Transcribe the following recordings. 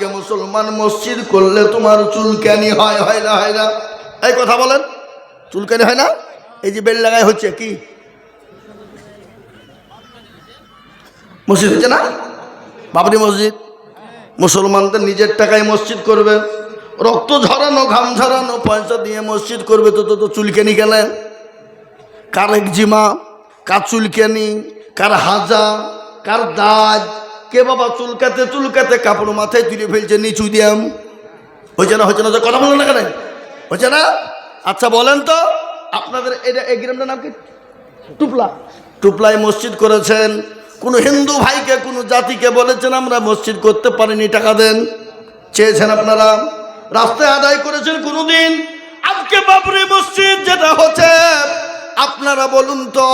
আজকে মুসলমান মসজিদ করলে তোমার চুলকানি হয় হয় না হয় না। এই কথা বলেন, চুলকানি হয় না? এই যে বেল লাগাই হচ্ছে, কি? মসজিদ হচ্ছে না? বাবরি মসজিদ। মুসলমানদের নিজের টাকায় মসজিদ করবে। রক্ত ঝরানো, ঘাম ঝরানো, পয়সা দিয়ে মসজিদ করবে, তো তো চুলকানি কেন? কার একজিমা কার চুলকানি, কার হাজা, কার দাজ কে বাবা চুলকাতে চুলকাতে কাপড় মাথায় তুলে ফেলছে নিচু দিয়াম হয়েছে না হয়েছে না কথা বলো না কেন? হয়েছে না? আচ্ছা বলেন তো আপনাদের এটা এই গ্রামটার নাম কি? টুপলা। টুপলায় মসজিদ করেছেন। কোনো হিন্দু ভাইকে কোনো জাতিকে বলেছেন আমরা মসজিদ করতে পারিনি টাকা দেন। চেয়েছেন আপনারা। রাস্তায় আদায় করেছেন কোনোদিন? আজকে বাবরি মসজিদ যেটা হচ্ছে আপনারা বলুন তো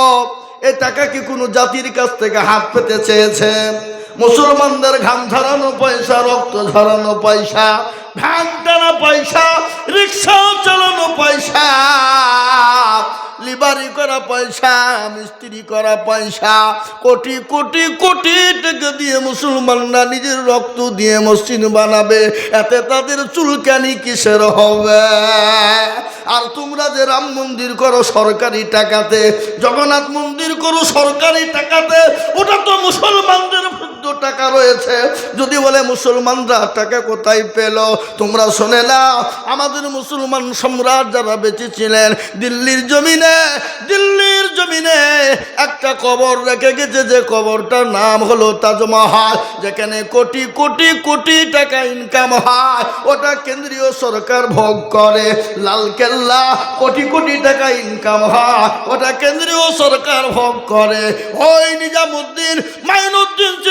এ টাকা কি কোনো জাতির কাছ থেকে হাত পেতে চেয়েছে? মুসলমানদের ঘাম ঝরানো পয়সা, রক্ত ঝরানো পয়সা, ভ্যান টানা পয়সা, রিক্সা চালানো পয়সা, লিবারি করা পয়সা, মিস্ত্রি করা পয়সা, কোটি কোটি কোটি টাকা দিয়ে মুসলমানরা নিজের রক্ত দিয়ে মসজিদ বানাবে। এতে তাদের চুলকানি কিসের হবে? আর তোমরা যে রাম মন্দির করো সরকারি টাকাতে, জগন্নাথ মন্দির করো সরকারি টাকাতে, ওটা তো মুসলমানদের টাকা রয়েছে। যদি বলে, মুসলমানরা টাকা কোথায় পেল? তোমরা শোনে না। আমাদের মুসলমান সম্রাট যারা বেঁচে ছিলেন, দিল্লির জমিনে দিল্লির জমিনে একটা কবর রেখে গেছে। যে কবরটার নাম হলো তাজমহল, যেখানে কোটি কোটি কোটি টাকা ইনকাম হয়। ওটা কেন্দ্রীয় সরকার ভোগ করে। লাল কেল্লা, কোটি কোটি টাকা ইনকাম হয়। ওটা কেন্দ্রীয় সরকার ভোগ করে। ওই নিজামুদ্দিন, মাইনুদ্দিন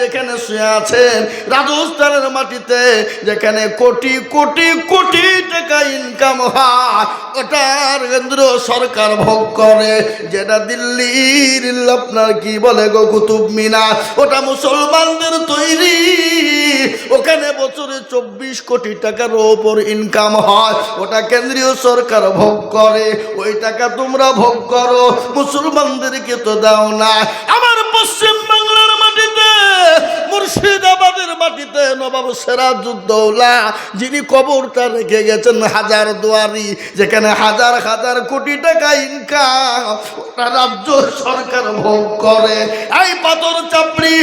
যেখানে শুয়ে আছেন, রাজস্থানের মাটিতে যেখানে কোটি কোটি কোটি টাকা ইনকাম হয় ওটার কেন্দ্র সরকার ভোগ করে। যেটা দিল্লির আপনার কি বলে গো কুতুব মিনার? ওটা মুসলমানদের তৈরি। ওখানে বছরে চব্বিশ কোটি টাকার ওপর ইনকাম হয়, ওটা কেন্দ্রীয় সরকার ভোগ করে। ওই টাকা তোমরা ভোগ করো, মুসলমানদেরকে তো দাও না। আমার পশ্চিম মুর্শিদাবাদের মাটিতে নবাব সেরাজুদ্দৌলা যিনি কবরটা রেখে গেছেন হাজার দুয়ারি, যেখানে হাজার হাজার কোটি টাকা ইনকাম রাজ্য সরকার ভোগ করে। এই পাথর চাপড়ি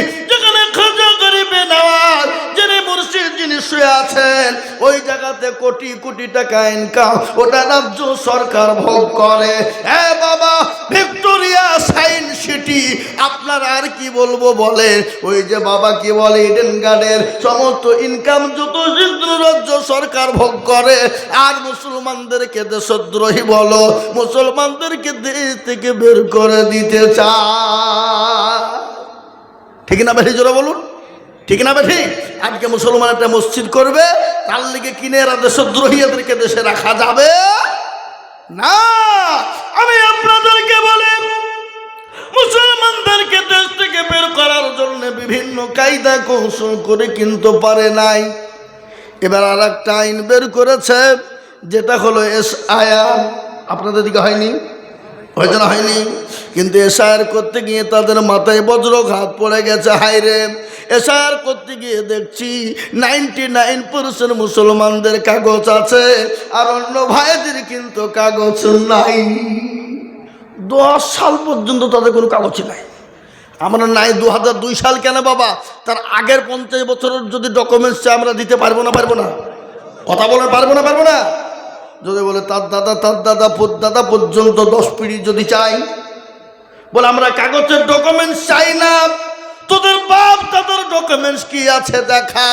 আছেন, ওই জায়গাতে কোটি কোটি টাকা ইনকাম ওটা রাজ্য সরকার ভোগ করে। হ্যাঁ বাবা, ভিক্টোরিয়া সাইন সিটি, আপনার আর কি বলব বলে ওই যে বাবা কি বলে ইডেন গার্ডের সমস্ত ইনকাম যত রাজ্য সরকার ভোগ করে, আর মুসলমানদেরকে দেশদ্রোহী বলো, মুসলমানদেরকে দেশ থেকে বের করে দিতে চা ঠিক না বেশি জোরে বলুন। ঠিক না বেঠি? আজকে মুসলমান একটা মসজিদ করবে, তার লিগে কিনে এরা দেশদ্রোহী এদেরকে দেশে রাখা যাবে না। আমি আপনাদেরকে বলি, মুসলমানদেরকে দেশ থেকে বের করার জন্য বিভিন্ন কায়দা কৌশল করে কিন্তু পারে নাই। এবার আর একটা আইন বের করেছে, যেটা হলো এস আয়া আপনাদের দিকে হয়নি? হয়তো না হয়নি। কিন্তু এসআর করতে গিয়ে তাদের মাথায় বজ্রঘাত পড়ে গেছে হাইরে এসআর করতে গিয়ে দেখছি নাইনটি নাইন পার্সেন্ট মুসলমানদের কাগজ আছে, আর অন্য ভাইদের কিন্তু কাগজ নাই। দশ সাল পর্যন্ত তাদের কোনো কাগজ নাই। আমরা নাই দু হাজার দুই সাল কেন বাবা? তার আগের পঞ্চাশ বছরের যদি ডকুমেন্টস আমরা দিতে পারব না পারব না? কথা বলে পারব না পারব না? যদি বলে, তার দাদা তার দাদা দাদা পর্যন্ত দশ পিড়ি যদি চাই, বলে, আমরা কাগজের ডকুমেন্টস চাই না। তোদের বাপ, তাদের ডকুমেন্টস কি আছে দেখা?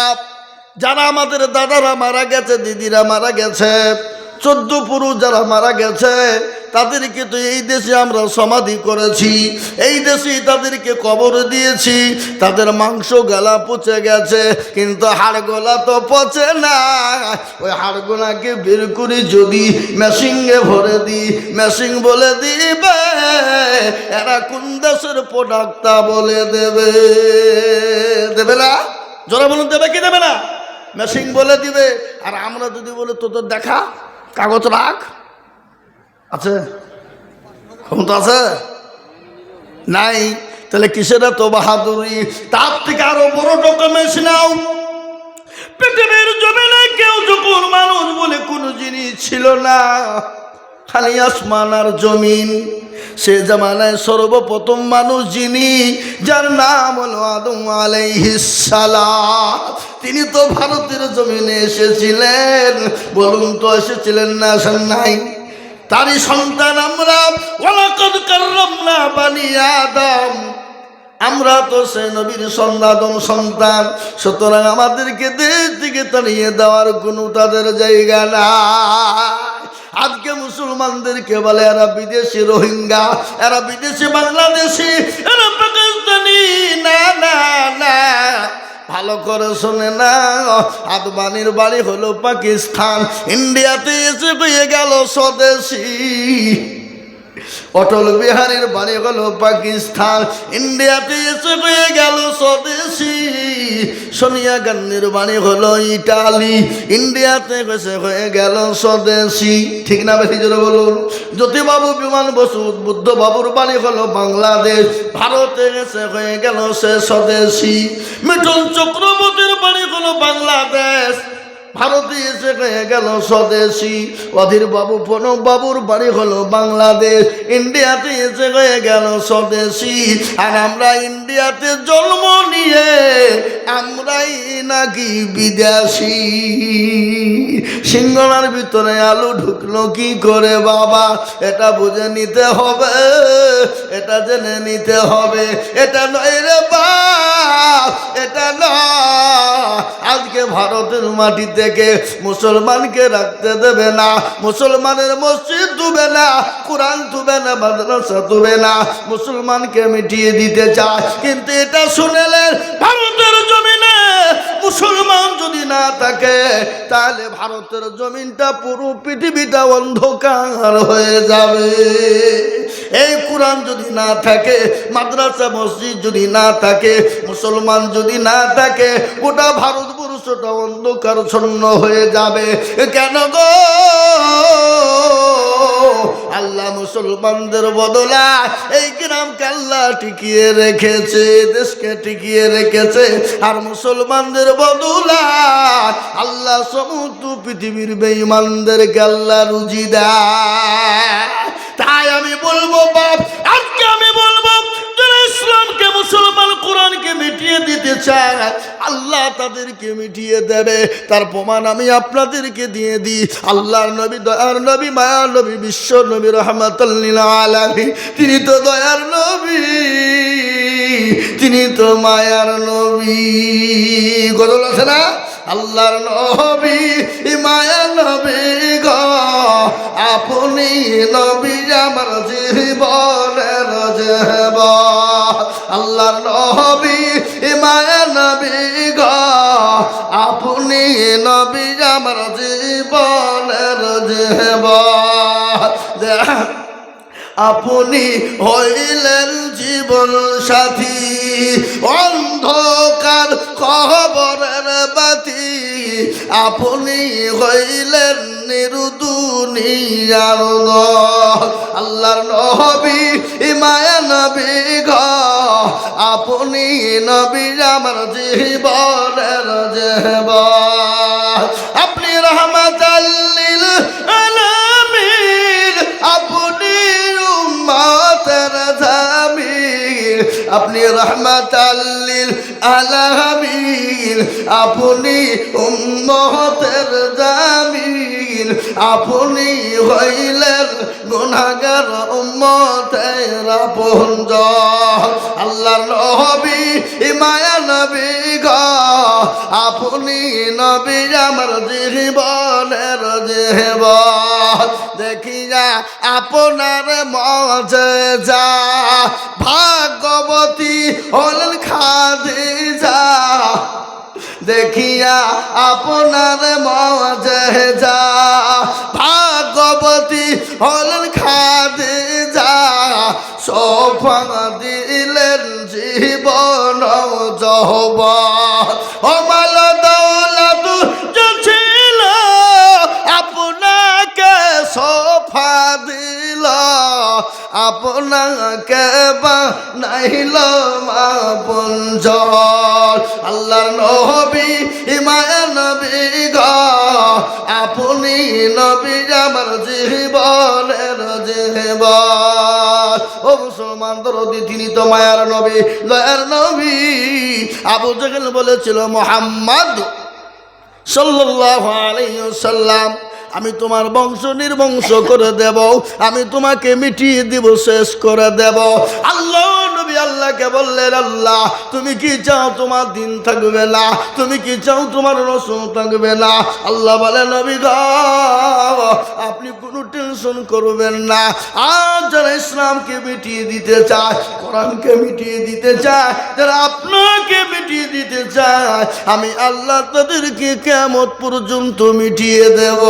যারা আমাদের দাদারা মারা গেছে, দিদিরা মারা গেছে চোদ্দ পুরুষ যারা মারা গেছে, তাদেরকে তো এই দেশে আমরা সমাধি করেছি। এই দেশেই তাদেরকে কবর দিয়েছি। তাদের মাংস গলা পচে গেছে, কিন্তু হাড়গোলা তো পচে না ওই হাড়গোলাকে বের করে যদি মেশিনে ভরে দিই মেশিন বলে দিবে, এরা কোন দেশের প্রোডাক্ট তা বলে দেবে? দেবে না? জোরা বলুন, দেবে কি দেবে না? মেশিন বলে দিবে। আর আমরা যদি বলে, তোদের দেখা কাগজ রাখ। আছে? ক্ষমতা আছে? নাই। তাহলে কিসের তো বাহাদুরি? তার থেকে আরও বড় ডকুমেন্টস নাও। পৃথিবীর জমিনে কেউ যখন মানুষ বলে কোনো জিনিস ছিল না, খালি আসমান আর জমিন। সে জামানায় সর্বপ্রথম মানুষ যিনি, যার নাম হলো আদম আলাইহিসালাম তিনি তো ভারতের জমিনে এসেছিলেন। বলুন তো এসেছিলেন না আসেন নাই? তারই সন্তান আমরা। ওয়ালাকাদ কাররামনা বানি আদম। আমরা তো সে নবীর সন্তান সন্তান। সুতরাং আমাদেরকে দেশ থেকে তাড়িয়ে দেওয়ার কোনো তাদের জায়গা না আজকে মুসলমানদেরকে বলে, এরা বিদেশি রোহিঙ্গা, এরা বিদেশি বাংলাদেশি, এরা পাকিস্তানি। না না না। ভালো করে শোনে না। আদবানির বাড়ি হলো পাকিস্তান। ইন্ডিয়াতে এসে পেয়ে গেল স্বদেশী। অটল বিহারীর বাড়ি হলো পাকিস্তান। ইন্ডিয়াতে এসে হয়ে গেল স্বদেশী। সোনিয়া গান্ধীর বাড়ি হলো ইটালি। ইন্ডিয়াতে এসে হয়ে গেল স্বদেশী। ঠিক না বেশি জোরে বলুন? জ্যোতিবাবু বিমান বসু বুদ্ধ বাবুর বাড়ি হলো বাংলাদেশ। ভারতে এসে হয়ে গেল সে স্বদেশী। মিঠুন চক্রবর্তীর বাড়ি হলো বাংলাদেশ। ভারতে এসে হয়ে গেল স্বদেশী। অধীর বাবু প্রণব বাবুর বাড়ি হলো বাংলাদেশ। ইন্ডিয়াতে এসে হয়ে গেল স্বদেশী। আর আমরা ইন্ডিয়াতে জন্ম নিয়ে আমরাই নাকি বিদেশি। সিঙ্গলার ভিতরে আলু ঢুকলো কি করে বাবা? এটা বুঝে নিতে হবে, এটা জেনে নিতে হবে। এটা নয় রে এটা নয় আজকে ভারতের মাটি থেকে মুসলমানকে রাখতে দেবে না, মুসলমানের মসজিদ তুবে না, কোরআন তুবে না, মাদ্রাসা তুবে না, মুসলমানকে মিটিয়ে দিতে চায়। কিন্তু এটা শুনেলেন ভারতের জমিনে মুসলমান যদি না থাকে, তাহলে ভারতের জমিনটা পুরো পৃথিবীটা অন্ধকার হয়ে যাবে। এই কোরআন যদি না থাকে, মাদ্রাসা, মসজিদ যদি না থাকে, মুসলমান যদি না থাকে, গোটা ভারতবর্ষটা অন্ধকার ছন্ন হয়ে যাবে। কেন গো? আল্লাহ মুসলমানদের বদলা। এই গ্রামকে আল্লাহ টিকিয়ে রেখেছে, দেশকে টিকিয়ে রেখেছে, আর মুসলমানদের বদলা। আল্লাহ সমস্ত পৃথিবীর বেঈমানদেরকে আল্লাহ রুজি দেয়। তাই আমি বলব বাপ, আজকে আমি বলব ইসলামকে, মুসলমান কোরআনকে মিটিয়ে দিতে চায় আল্লাহ তাদেরকে মিটিয়ে দেবে। তার প্রমাণ আমি আপনাদেরকে দিয়ে দিই। আল্লাহর নবী দয়ার নবী, মায়ার নবী বিশ্ব নবী রহমতুল্লিল তিনি তো দয়ার নবী, তিনি তো মায়ার নবী। গজল আছে না? আল্লাহর নবী মায়ার নবী গ। আপনি নবী আমার জীবনের জেব আল্লাহর নবী মায়ার নবী গ। আপনি নবী আমার জীবনের জেব আপনি হইলেন জীবন সাথী। অন্ধকার খবরের বাতি। আপনি হইলেন নিরুদুনিয়ার আল্লাহর নবী মায়া নবী ঘ আপনি নবীর আমার জীবনের যেব আপনি রহমত আলামিন আপনি রহমত আল্লিল আলামিন, আপনি উম্মতের জামিন আপনি হইলেন গুনাহগার উম্মতের আপনজ আল্লাহর নবী মায়া নবী গ, আপনি নবী আমার জীবনের জীব দেখিয়া আপনার মজে যা ভাগবতী হলেন খাদিজা। দেখিয়া আপনার মজে যা ভাগবতী হলেন খাদিজা। সোফা দিলেন জীবন জহব আপনাকে বানাইল আপনজন আল্লাহর নবী ইমায়া নবী গ, আপনি নবী আমার জীবনের জীবন। ও মুসলমান দরদি, তিনি তো মায়ার নবী দয়ার নবী। আবু জগল বলেছিল, মোহাম্মদ সাল্লাল্লাহু আলাইহি সাল্লাম আমি তোমার বংশ নির্বংশ করে দেব। আমি তোমাকে মিটিয়ে দিব শেষ করে দেব। আল্লাহ নবী আল্লাহকে বললেন, আল্লাহ, তুমি কি চাও তোমার দিন থাকবে না? তুমি কি চাও তোমার রসুন থাকবে না? আল্লাহ বলে নবী আপনি কোনো টেনশন করবেন না। আর যারা ইসলামকে মিটিয়ে দিতে চায়, কোরআনকে মিটিয়ে দিতে চায়, যারা আপনাকে মিটিয়ে দিতে চায়, আমি আল্লাহ তাদেরকে কেমত পর্যন্ত মিটিয়ে দেব?